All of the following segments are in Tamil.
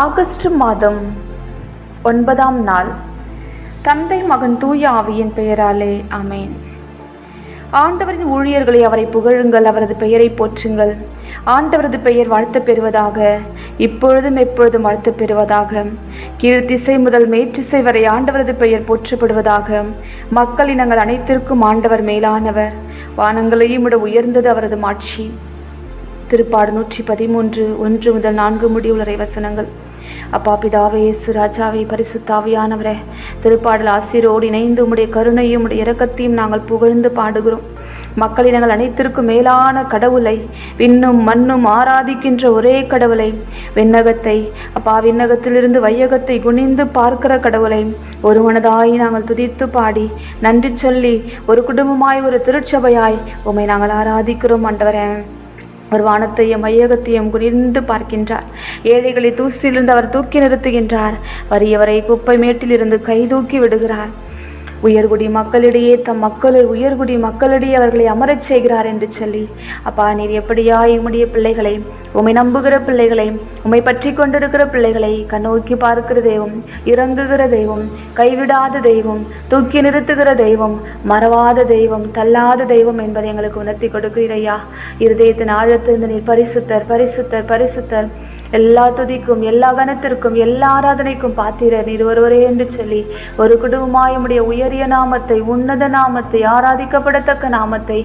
ஆகஸ்ட் மாதம் ஒன்பதாம் நாள். தந்தை மகன் தூய ஆவியின் பெயராலே அமேன் ஆண்டவரின் ஊழியர்களை அவரை புகழுங்கள் அவரது பெயரை போற்றுங்கள். ஆண்டவரது பெயர் வாழ்த்து பெறுவதாக இப்பொழுதும் எப்பொழுதும் வாழ்த்து பெறுவதாக கீழ்த்திசை முதல் மேற்றிசை வரை ஆண்டவரது பெயர் போற்றப்படுவதாக மக்கள் இனங்கள் அனைத்திற்கும் ஆண்டவர் மேலானவர். வானங்களையும் விட உயர்ந்தது அவரது மாட்சி. திருப்பாடு நூற்றி பதிமூன்று ஒன்று முதல் நான்கு முடிவுரை வசனங்கள். அப்பா பிதாவே இயேசு ராஜாவே பரிசுத்தாவியானவரே திருப்பாடல் ஆசிரோடு இணைந்து உடைய கருணையும் உடைய இரக்கத்தையும் நாங்கள் புகழ்ந்து பாடுகிறோம். மக்களினங்கள் அனைத்திற்கும் மேலான கடவுளை விண்ணும் மண்ணும் ஆராதிக்கின்ற ஒரே கடவுளை விண்ணகத்தை அப்பா விண்ணகத்திலிருந்து வையகத்தை குனிந்து பார்க்கிற கடவுளை ஒரு மனதாய் நாங்கள் துதித்து பாடி நன்றி சொல்லி ஒரு குடும்பமாய் ஒரு திருச்சபையாய் உம்மை நாங்கள் ஆராதிக்கிறோம் ஆண்டவரே. ஒரு வானத்தையும் மையகத்தையும் குனிந்து பார்க்கின்றார். ஏழைகளை தூசிலிருந்து அவர் தூக்கி நிறுத்துகின்றார். வறியவரை குப்பை மேட்டிலிருந்து கை தூக்கி விடுகிறார். உயர்குடி மக்களிடையே தம் மக்களை உயர்குடி மக்களிடையே அவர்களை அமரச் செய்கிறார் என்று சொல்லி அப்பா நீர் எப்படியாய் உம்முடைய பிள்ளைகளை உம்மை நம்புகிற பிள்ளைகளை உம்மை பற்றி கொண்டிருக்கிற பிள்ளைகளை கண்ணோக்கி பார்க்கிற தெய்வம் இறங்குகிற தெய்வம் கைவிடாத தெய்வம் தூக்கி நிறுத்துகிற தெய்வம் மறவாத தெய்வம் தள்ளாத தெய்வம் என்பதை எங்களுக்கு உணர்த்தி கொடுக்கிறீரையா இருதயத்தின் ஆழத்திலிருந்து நீர் பரிசுத்தர் பரிசுத்தர் பரிசுத்தர். எல்லா துதிக்கும் எல்லா கனத்திற்கும் எல்லா ஆராதனைக்கும் பாத்திரர் நீர் ஒருவரே என்று சொல்லி ஒரு குடும்பமாய் உயரிய நாமத்தை உன்னத நாமத்தை ஆராதிக்கப்படத்தக்க நாமத்தை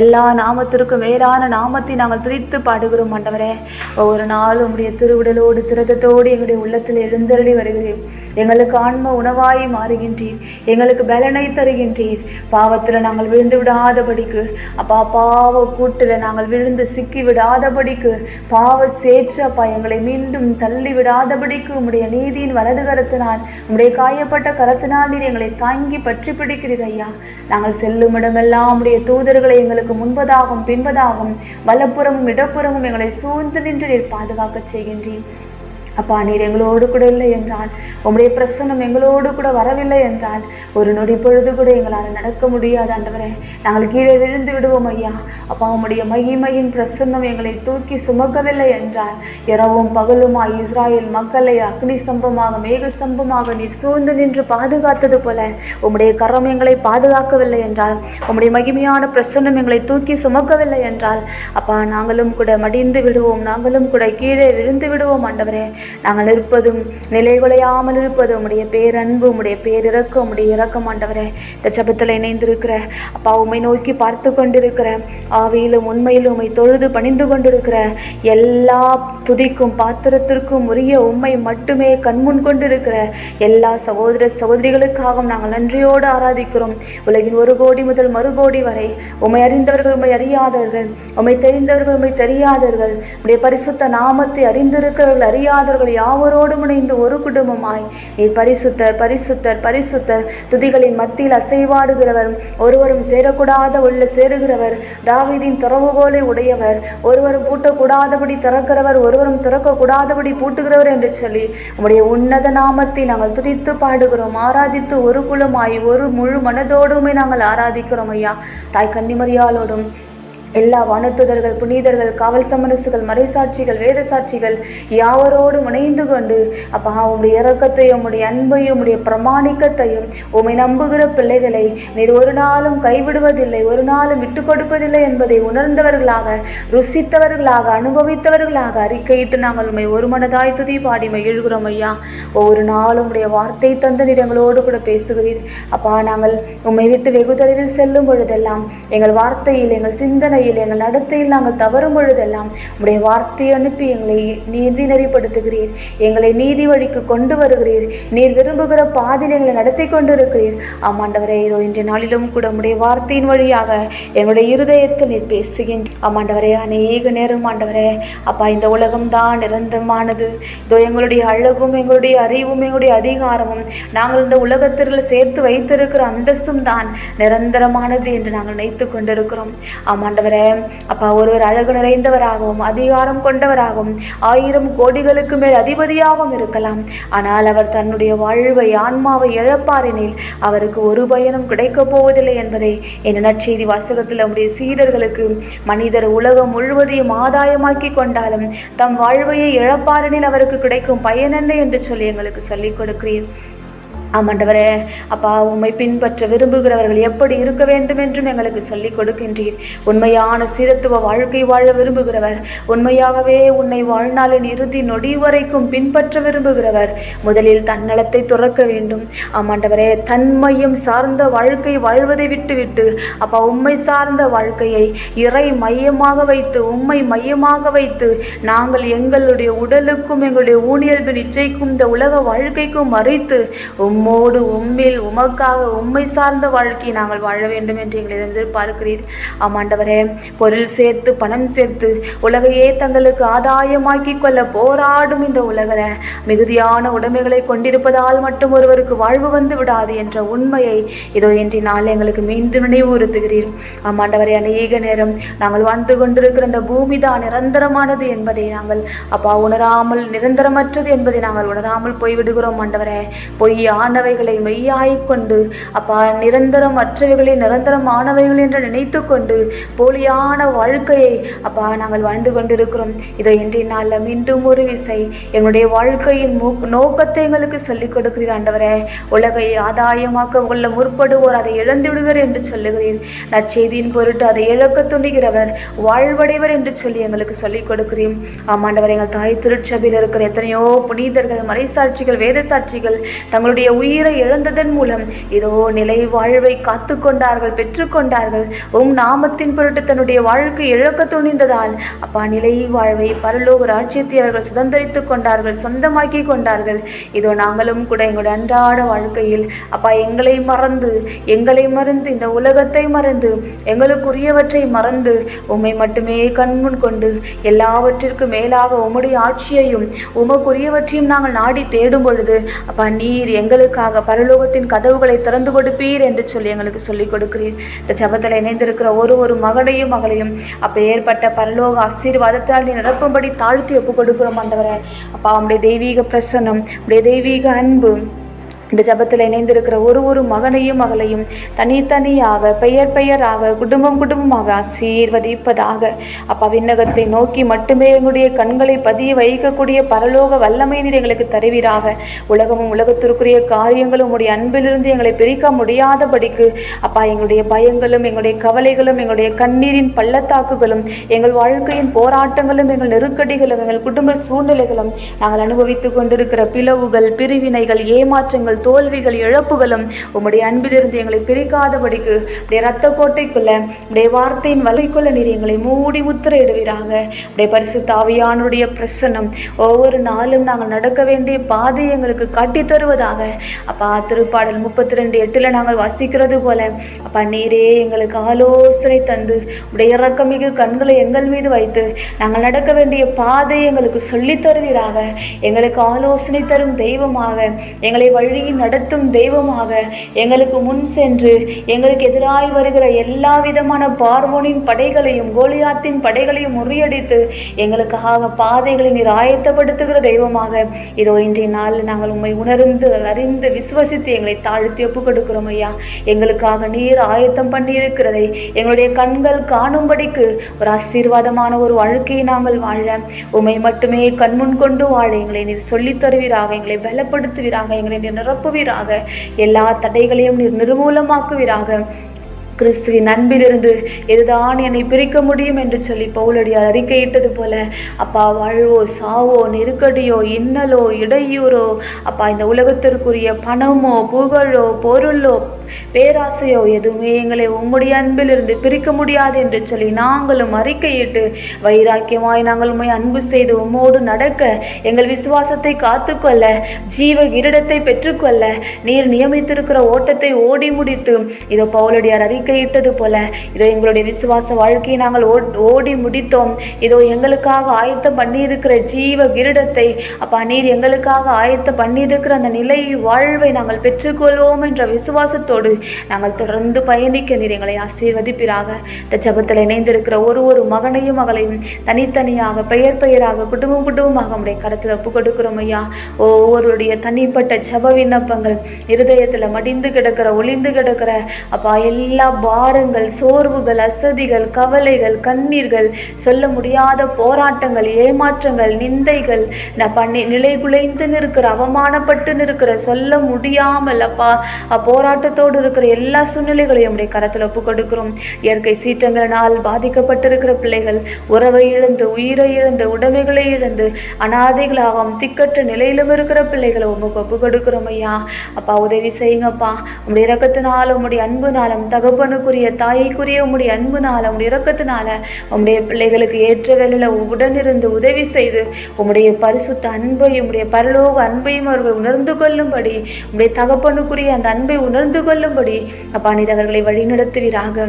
எல்லா நாமத்திற்கும் வேறான நாமத்தை நாங்கள் துதித்து பாடுகிறோம் ஆண்டவரே. ஒவ்வொரு நாளும் உடைய திருவிடலோடு திரதத்தோடு எங்களுடைய உள்ளத்தில் எழுந்தருளி வருகிறேன் எங்களுக்கு ஆன்ம உணவாய் மாறுகின்றீர். எங்களுக்கு பலனை தருகின்றீர். பாவத்தில் நாங்கள் விழுந்து விடாதபடிக்கு அப்பா பாவ கூட்டில் நாங்கள் விழுந்து சிக்கி விடாதபடிக்கு பாவ சேற்று அப்பா எங்களை மீண்டும் தள்ளி விடாதபடிக்கு உம்முடைய நீதியின் வலது கரத்தினால் உம்முடைய காயப்பட்ட கரத்தினால் நீர் எங்களை தாங்கி பற்றி பிடிக்கிறீர் ஐயா. நாங்கள் செல்லும் இடமெல்லாம் உம்முடைய தூதர்களை எங்களுக்கு முன்பதாகவும் பின்பதாகவும் வலப்புறமும் இடப்புறமும் எங்களை சூழ்ந்து நின்று நீர் பாதுகாக்கச் செய்கின்றீர். அப்பா நீர் எங்களோடு கூட இல்லை என்றால் உம்முடைய பிரசன்னம் எங்களோடு கூட வரவில்லை என்றால் ஒரு நொடி பொழுது கூட எங்களால் நடக்க முடியாது ஆண்டவரே. நாங்கள் கீழே விழுந்து விடுவோம் ஐயா. அப்பா உம்முடைய மகிமையின் பிரசன்னம் எங்களை தூக்கி சுமக்கவில்லை என்றால் இரவும் பகலுமாய் இஸ்ராயல் மக்களை அக்னி சம்பமாக மேக சம்பமாக நீர் சூழ்ந்து நின்று பாதுகாத்தது போல உம்முடைய கரம் எங்களை பாதுகாக்கவில்லை என்றால் உம்முடைய மகிமையான பிரசன்னம் எங்களை தூக்கி சுமக்கவில்லை என்றால் அப்பா நாங்களும் கூட மடிந்து விடுவோம். நாங்களும் கூட கீழே விழுந்து விடுவோம் ஆண்டவரே. நாங்கள் இருப்பதும் நிலைகுலையாமல் இருப்பதும் உடைய பேரன்பு உடைய பேரிறக்கு உடைய இறக்கம் ஆண்டவரே இந்த ஜபத்தில் இணைந்திருக்கிற அப்பா உம்மை நோக்கி பார்த்து கொண்டிருக்கிற ஆவியிலும் உண்மையிலும் உம்மை தொழுது பணிந்து கொண்டிருக்கிற எல்லா துதிக்கும் பாத்திரத்திற்கும் உரிய உண்மை மட்டுமே கண்முன் கொண்டிருக்கிற எல்லா சகோதர சகோதரிகளுக்காகவும் நாங்கள் நன்றியோடு ஆராதிக்கிறோம். உலகின் ஒரு கோடி முதல் மறு கோடி வரை உம்மை அறிந்தவர்கள் உண்மை அறியாதவர்கள் உம்மை தெரிந்தவர்கள் உண்மை தெரியாதவர்கள் உடைய பரிசுத்த நாமத்தை அறிந்திருக்கிறவர்கள் அவர்கள் யாவரோடும் இணைந்து ஒரு குடும்பமாய். நீ பரிசுத்தர் பரிசுத்தர் பரிசுத்தர். துதிகளின் மத்தியில் அசைவாடுகிறவர். ஒருவரும் சேரக்கூடாத உள்ள சேருகிறவர். தாவீதின் துறவுகோலை உடையவர். ஒருவரும் பூட்டக்கூடாதபடி திறக்கிறவர். ஒருவரும் திறக்கக்கூடாதபடி பூட்டுகிறவர் என்று சொல்லி உம்முடைய உன்னத நாமத்தை நாங்கள் துதித்து பாடுகிறோம். ஆராதித்து ஒரு குலமாய் ஒரு முழு மனதோடுமே நாங்கள் ஆராதிக்கிறோம் ஐயா. தாய் கன்னிமரியாலோடும் எல்லா வானத்துதர்கள் புனிதர்கள் காவல் சமரசுகள் மறைசாட்சிகள் வேத சாட்சிகள் யாவரோடும் இணைந்து கொண்டு அப்பா உம்முடைய இறக்கத்தையும் உம்முடைய அன்பையும் உம்முடைய பிரமாணிக்கத்தையும் உம்மை நம்புகிற பிள்ளைகளை நீர் ஒரு நாளும் கைவிடுவதில்லை ஒரு நாளும் விட்டு கொடுப்பதில்லை என்பதை உணர்ந்தவர்களாக ருசித்தவர்களாக அனுபவித்தவர்களாக அறிக்கையிட்டு நாங்கள் உண்மை ஒரு மனதாய் துதி பாடி மகிழ்கிறோம் ஐயா. ஒவ்வொரு நாளும் உடைய வார்த்தை தந்த நீர் எங்களோடு கூட பேசுகிறீர். அப்பா நாங்கள் உம்மை விட்டு வெகு தொலைவில் செல்லும் பொழுதெல்லாம் எங்கள் வார்த்தையில் எங்கள் சிந்தனை வழியில் எங்கள் நடத்தையில் நாங்கள் தவறும் பொழுதெல்லாம் உடைய வார்த்தை அனுப்பி எங்களை நீதி நெறிப்படுத்துகிறீர். எங்களை நீதி வழிக்கு கொண்டு வருகிறீர். நீர் விரும்புகிற பாதையில் எங்களை நடத்தி கொண்டிருக்கிறீர். ஆமாண்டவரே இதோ இன்றைய நாளிலும் கூட உடைய வார்த்தையின் வழியாக எங்களுடைய இருதயத்தில் நீர் பேசுகின்ற ஆமாண்டவரே அநேக நேரம் ஆண்டவரே. அப்பா இந்த உலகம் தான் நிரந்தரமானது. இதோ எங்களுடைய அழகும் எங்களுடைய அறிவும் எங்களுடைய அதிகாரமும் நாங்கள் இந்த உலகத்திற்கு சேர்த்து வைத்திருக்கிற அந்தஸ்தும் தான் நிரந்தரமானது என்று நாங்கள் நினைத்து கொண்டிருக்கிறோம். ஆமாண்டவரே ஆண்டவரே. அப்பா ஒருவர் அழகு நிறைந்தவராகவும் அதிகாரம் கொண்டவராகவும் ஆயிரம் கோடிகளுக்கு மேல் அதிபதியாகவும் இருக்கலாம். ஆனால் அவர் தன்னுடைய வாழ்வை ஆன்மாவை இழப்பாரெனில் அவருக்கு ஒரு பயனும் கிடைக்கப் போவதில்லை என்பதை என் நற்செய்தி வாசகத்தில் நம்முடைய சீடர்களுக்கு மனிதர் உலகம் முழுவதையும் ஆதாயமாக்கி கொண்டாலும் தம் வாழ்வையை இழப்பாரெனில் அவருக்கு கிடைக்கும் பயன் என்ன என்று சொல்லி எங்களுக்கு சொல்லிக் கொடுக்கிறீர். ஆமாண்டவரே அப்பா உம்மை பின்பற்ற விரும்புகிறவர்கள் எப்படி இருக்க வேண்டும் என்றும் எங்களுக்கு சொல்லிக் கொடுக்கின்றீர். உண்மையான சீரத்துவ வாழ்க்கை வாழ விரும்புகிறவர் உண்மையாகவே உன்னை வாழ்நாளின் இறுதி நொடி வரைக்கும் பின்பற்ற விரும்புகிறவர். முதலில் தன்னலத்தை துறக்க வேண்டும். ஆமாண்டவரே தன்மையும் சார்ந்த வாழ்க்கை வாழ்வதை விட்டுவிட்டு அப்பா உண்மை சார்ந்த வாழ்க்கையை இறை மையமாக வைத்து உண்மை மையமாக வைத்து நாங்கள் எங்களுடைய உடலுக்கும் எங்களுடைய ஊனியல்பு நிச்சயக்கும் இந்த உலக வாழ்க்கைக்கும் மறைத்து உம் உம்மோடு உம்மில் உமக்காக உம்மை சார்ந்த வாழ்க்கையை நாங்கள் வாழ வேண்டும் என்று எங்களை எதிர்பார்க்கிறீர். ஆமாண்டவரே பொருள் சேர்த்து பணம் சேர்த்து உலகையே தங்களுக்கு ஆதாயமாக்கி கொள்ள போராடும் இந்த உலகில் மிகுதியான உடைமைகளை கொண்டிருப்பதால் மட்டும் ஒருவருக்கு வாழ்வு வந்து விடாது என்ற உண்மையை இதோ இன்றி நாள் எங்களுக்கு மீண்டும் நினைவுறுத்துகிறீர். ஆமாண்டவரே அநேக நேரம் நாங்கள் வாழ்ந்து கொண்டிருக்கிற இந்த பூமி தான் நிரந்தரமானது என்பதை நாங்கள் அப்பா உணராமல் நிரந்தரமற்றது என்பதை நாங்கள் உணராமல் போய்விடுகிறோம் ஆண்டவரே. பொய்யான ஆனவைகளை மெய்யாய்க் கொண்டு அப்பா நிரந்தரம் அற்றவைகளை நிரந்தரமானவைகள் என்று நினைத்து கொண்டு போலியான வாழ்க்கையை அப்பா நாங்கள் வாழ்ந்து கொண்டிருக்கிறோம். இதை இன்றைய நாளில் மீண்டும் ஒரு விசை. எங்களுடைய வாழ்க்கையின் நோக்கத்தை எங்களுக்கு சொல்லிக் கொடுக்கிறீர் ஆண்டவரே. உலகை ஆதாயமாக்க உள்ள முற்படுவோர் அதை இழந்து விடுவர் என்று சொல்லுகிறீர் நற்செய்தியின் பொருட்டு அதை இழக்க துணிகிறவர் வாழ்வடைவர் என்று சொல்லி எங்களுக்கு சொல்லிக் கொடுக்கிறீர் ஆமாண்டவர் எங்கள் தாய் திருச்சபையில் இருக்கிற எத்தனையோ புனிதர்கள் மறைசாட்சிகள் வேத சாட்சிகள் தங்களுடைய உயிரை இழந்ததன் மூலம் இதோ நிலை வாழ்வை காத்து கொண்டார்கள் பெற்றுக்கொண்டார்கள். உம் நாமத்தின் பொருட்டு தன்னுடைய வாழ்க்கை இழக்க துணிந்ததால் அப்பா நிலை வாழ்வை பரலோக ராஜ்யத்தை அவர்கள் சுதந்திரித்து கொண்டார்கள் சொந்தமாக்கி கொண்டார்கள். இதோ நாங்களும் கூட எங்களுடைய அன்றாட வாழ்க்கையில் அப்பா எங்களை மறந்து எங்களை மறந்து இந்த உலகத்தை மறந்து எங்களுக்குரியவற்றை மறந்து உம்மை மட்டுமே கண்முன் கொண்டு எல்லாவற்றிற்கும் மேலாக உம்முடைய ஆட்சியையும் உமக்குரியவற்றையும் நாங்கள் நாடி தேடும் பொழுது அப்பா நீர் எங்களுக்கு எங்களுக்காக பரலோகத்தின் கதவுகளை திறந்து கொடுப்பீர் என்று சொல்லி எங்களுக்கு சொல்லிக் கொடுக்கிறீர். இந்த ஜபத்தில் இணைந்திருக்கிற ஒரு ஒரு மகனையும் மகளையும் அப்போ ஏற்பட்ட பரலோக ஆசீர்வாதத்தால் நீ நிரப்பும்படி தாழ்த்தி ஒப்புக் கொடுக்கிறோம் ஆண்டவரே. அப்பா அவனுடைய தெய்வீக பிரசன்னம் உடைய தெய்வீக அன்பு இந்த ஜபத்தில் இணைந்திருக்கிற ஒரு ஒரு மகனையும் மகளையும் தனித்தனியாக பெயர் பெயராக குடும்பம் குடும்பமாக ஆசீர்வதிப்பதாக அப்பா விண்ணகத்தை நோக்கி மட்டுமே எங்களுடைய கண்களை பதிய வைக்கக்கூடிய பரலோக வல்லமை நீர் எங்களுக்கு தருவீராக. உலகமும் உலகத்திற்குரிய காரியங்களும் உடைய அன்பிலிருந்து எங்களை பிரிக்க முடியாதபடிக்கு அப்பா எங்களுடைய பயங்களும் எங்களுடைய கவலைகளும் எங்களுடைய கண்ணீரின் பள்ளத்தாக்குகளும் எங்கள் வாழ்க்கையின் போராட்டங்களும் எங்கள் நெருக்கடிகளும் எங்கள் குடும்ப சூழ்நிலைகளும் நாங்கள் அனுபவித்துக் கொண்டிருக்கிற பிளவுகள் பிரிவினைகள் ஏமாற்றங்கள் தோல்விகள் இழப்புகளும் உம்முடைய அன்பிலிருந்து எங்களை பிரிக்காதபடிக்கு உடைய ரத்த கோட்டைக்குள்ள உடைய வார்த்தையின் வலைக்குள்ள நீர் எங்களை மூடி முத்திரையிடுவீராக. உடைய பரிசு தாவியானுடைய பிரசன்னம் ஒவ்வொரு நாளும் நாங்கள் நடக்க வேண்டிய பாதை எங்களுக்கு காட்டி தருவதாக. அப்பா திருப்பாடல் முப்பத்தி ரெண்டு எட்டில் நாங்கள் வசிக்கிறது போல அப்பா நீரே எங்களுக்கு ஆலோசனை தந்து உடைய இறக்கமிகு கண்களை எங்கள் மீது வைத்து நாங்கள் நடக்க வேண்டிய பாதை எங்களுக்கு சொல்லித் தருவீராக. எங்களுக்கு ஆலோசனை தரும் தெய்வமாக எங்களை வழியில் நடத்தும் தெய்வமாக எங்களுக்கு முன் சென்று எங்களுக்கு எதிராய் வருகிற எல்லா விதமான பார்வோனின் படைகளையும் கோலியாத்தின் படைகளையும் முறியடித்து எங்களுக்காக பாதைகளை நீர் ஆயத்தப்படுத்துகிற தெய்வமாக. இதோ இன்றைய நாளில் நாங்கள் உண்மை உணர்ந்து அறிந்து விசுவசித்து எங்களை தாழ்த்தி ஒப்பு கொடுக்கிறோம் ஐயா. எங்களுக்காக நீர் ஆயத்தம் பண்ணியிருக்கிறதை எங்களுடைய கண்கள் காணும்படிக்கு ஒரு ஆசீர்வாதமான ஒரு வாழ்க்கையை நாங்கள் வாழ உண்மை மட்டுமே கண்முன் கொண்டு வாழ எங்களை நீர் சொல்லித் தருவீராக எங்களை பலப்படுத்துவீராக எங்களை நீர் நிரப்புவீராக. எல்லா தடைகளையும் நீர் நிர்மூலமாக்குவீராக. கிறிஸ்துவின் அன்பிலிருந்து இதுதான் என்னை பிரிக்க முடியும் என்று சொல்லி பவுலடியார் அறிக்கையிட்டது போல அப்பா வாழ்வோ சாவோ நெருக்கடியோ இன்னலோ இடையூறோ அப்பா இந்த உலகத்திற்குரிய பணமோ புகழோ பொருளோ பேராசையோ எதுவுமே எங்களை உம்முடைய அன்பிலிருந்து பிரிக்க முடியாது என்று சொல்லி நாங்களும் அறிக்கையிட்டு வைராக்கியமாய் நாங்கள் உண்மை அன்பு செய்து உம்மோடு நடக்க எங்கள் விசுவாசத்தை காத்துக்கொள்ள ஜீவ கிரீடத்தை பெற்றுக்கொள்ள நீர் நியமித்திருக்கிற ஓட்டத்தை ஓடி முடித்து இதோ பவுலடியார் அறிக்கை இட்டது போல இதோ எங்களுடைய விசுவாச வாழ்க்கையை நாங்கள் ஓ- ஓடி முடித்தோம். இதோ எங்களுக்காக ஆயத்தம் பண்ணியிருக்கிற ஜீவ கிரீடத்தை அப்பா நீர் எங்களுக்காக ஆயத்தம் பண்ணியிருக்கிற அந்த நிலை வாழ்வை நாங்கள் பெற்றுக்கொள்வோம் என்ற விசுவாசத்தோடு நாங்கள் தொடர்ந்து பயணிக்க நீர் எங்களை ஆசீர்வதிப்பிறாக இந்த ஜபத்தில் இணைந்திருக்கிற ஒரு ஒரு மகனையும் மகளையும் தனித்தனியாக பெயர் பெயராக குடும்பம் குடும்பமாக உடைய கருத்தில் ஒப்பு கொடுக்கிறோம் ஐயா. ஒவ்வொருடைய தனிப்பட்ட ஜப விண்ணப்பங்கள் இருதயத்தில் மடிந்து கிடக்கிற ஒளிந்து கிடக்கிற அப்பா எல்லா பாரங்கள் சோர்வுகள் அசதிகள் கவலைகள் கண்ணீர்கள் சொல்ல முடியாத போராட்டங்கள் ஏமாற்றங்கள் நிந்தைகள். நான் பண்ணி நிலை குலைந்து நிற்கிற அவமானப்பட்டு நிற்கிற சொல்ல முடியாமல் அப்பா போராட்டத்தோடு இருக்கிற எல்லா சூழ்நிலைகளையும் உடைய கரத்தில் ஒப்பு கொடுக்கிறோம். இயற்கை சீற்றங்களினால் பாதிக்கப்பட்டிருக்கிற பிள்ளைகள் உறவை இழந்து உயிரை இழந்து உடமைகளை இழந்து அனாதைகளாகவும் திக்கற்ற நிலையிலும் இருக்கிற பிள்ளைகளை உமக்கு ஒப்பு கொடுக்கிறோம் ஐயா. அப்பா உதவி செய்யுங்கப்பா. உங்களுடைய இரக்கத்தினால உங்களுடைய அன்புனாலும் தகப்பனுக்குரிய தாய்க்குரிய உங்களுடைய அன்புனால உங்களுடைய இறக்கத்தினால உங்களுடைய பிள்ளைகளுக்கு ஏற்ற வேலையில் உடனிருந்து உதவி செய்து உம்முடைய பரிசுத்த அன்பையும் உம்முடைய பரலோக அன்பையும் அவர்கள் உணர்ந்து கொள்ளும்படி உம்முடைய தகப்பனுக்குரிய அந்த அன்பை உணர்ந்து கொள்ளும்படி அப்பா நீர் அவர்களை வழிநடத்துவீராக.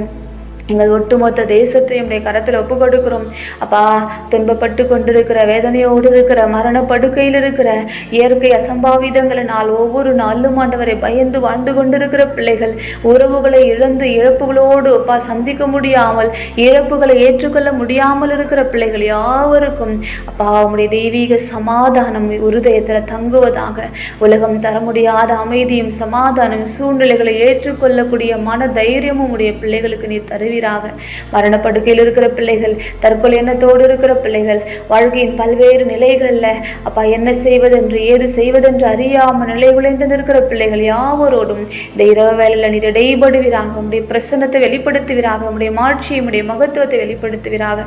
எங்கள் ஒட்டுமொத்த தேசத்தை உடைய கரத்தில் ஒப்பு கொடுக்கிறோம் அப்பா துன்பப்பட்டு கொண்டிருக்கிற வேதனையோடு இருக்கிற மரண படுக்கையில் இருக்கிற இயற்கை அசம்பாவிதங்களினால் ஒவ்வொரு நாளும் ஆண்டவரை பயந்து வாழ்ந்து கொண்டிருக்கிற பிள்ளைகள் உறவுகளை இழந்து இழப்புகளோடு அப்பா சந்திக்க முடியாமல் இழப்புகளை ஏற்றுக்கொள்ள முடியாமல் இருக்கிற பிள்ளைகள் யாவருக்கும் அப்பா உங்களுடைய தெய்வீக சமாதானம் உருதயத்தில் தங்குவதாக உலகம் தர முடியாத அமைதியும் சமாதானம் சூழ்நிலைகளை ஏற்றுக்கொள்ளக்கூடிய மன தைரியமும் உடைய பிள்ளைகளுக்கு நீ தருவி செய்வீராக மரணப்படுக்கையில் இருக்கிற பிள்ளைகள் தற்கொலை எண்ணத்தோடு இருக்கிற பிள்ளைகள் வாழ்க்கையின் பல்வேறு நிலைகளில் அப்பா என்ன செய்வதென்று ஏது செய்வதென்று அறியாமல் நிலை உழைந்து நிற்கிற பிள்ளைகள் யாவரோடும் இந்த இரவு வேலையில் நீர் இடைபடுவீராக. உடைய பிரசன்னத்தை வெளிப்படுத்துவீராக. உடைய மாட்சியை உடைய மகத்துவத்தை வெளிப்படுத்துவீராக.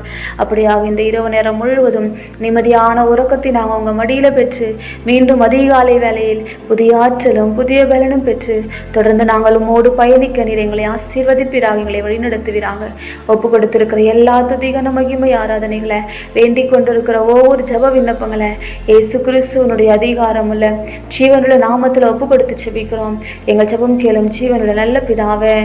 அப்படியாக இந்த இரவு நேரம் முழுவதும் நிம்மதியான உறக்கத்தை நாங்கள் உங்கள் மடியில் பெற்று மீண்டும் அதிகாலை வேலையில் புதிய ஆற்றலும் புதிய பலனும் பெற்று தொடர்ந்து நாங்கள் உம்மோடு பயணிக்க நீர் எங்களை ஆசீர்வதிப்பீராக எங்களை வழிநடத்துவீராக ஒப்பு கொடுத்திருக்கிற எல்லா துதிகன மகிமை ஆராதனைகளை வேண்டிக் கொண்டிருக்கிற ஒவ்வொரு ஜெப விண்ணப்பங்களை ஏசு கிறிஸ்துவனுடைய அதிகாரமுள்ள ஜீவனுள்ள நாமத்தில் ஒப்பு கொடுத்து செபிக்கிறோம் எங்கள் ஜெபம் கேளும் ஜீவனுள்ள நல்ல பிதாவே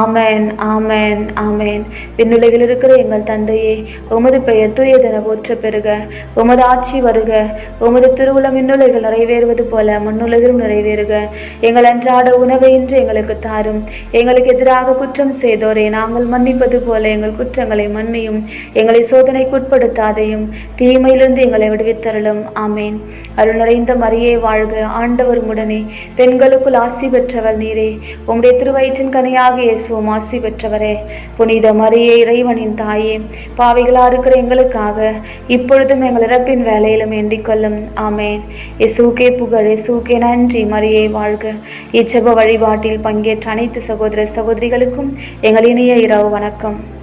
ஆமேன் ஆமேன் ஆமேன். விண்ணுலகில் இருக்கிற எங்கள் தந்தையே உமது பெயர் தூயதென போற்ற பெறுக. உமது ஆட்சி வருக. உமது திருவுளம் விண்ணுலகில் நிறைவேறுவது போல மண்ணுலகிலும் நிறைவேறுக. எங்கள் அன்றாட உணவை இன்று எங்களுக்கு தாரும். எங்களுக்கு எதிராக குற்றம் செய்தோரை நாங்கள் மன்னிப்பது போல எங்கள் குற்றங்களை மன்னியும். எங்களை சோதனைக்குட்படுத்தாதையும் தீமையிலிருந்து எங்களை விடுவித்தருளும். ஆமேன். அருள் நிறைந்த மரியே வாழ்க ஆண்டவர் உடனே. பெண்களுக்குள் ஆசி பெற்றவர் நீரே. உம்முடைய திருவயிற்றின் கனியாக இயேசுவும் ஆசி பெற்றவரே. புனித மரியே இறைவனின் தாயே பாவிகளா இருக்கிற எங்களுக்காக இப்பொழுதும் எங்கள் இறப்பின் வேலையிலும் எண்டிக்கொள்ளும் ஆமேன். இசுகே புகழ் இசுகே நன்றி. மரியே வாழ்க. இச்சப வழிபாட்டில் பங்கேற்ற அனைத்து சகோதர சகோதரிகளுக்கும் எங்கள் இணைய இனிய இரவு வணக்கம்.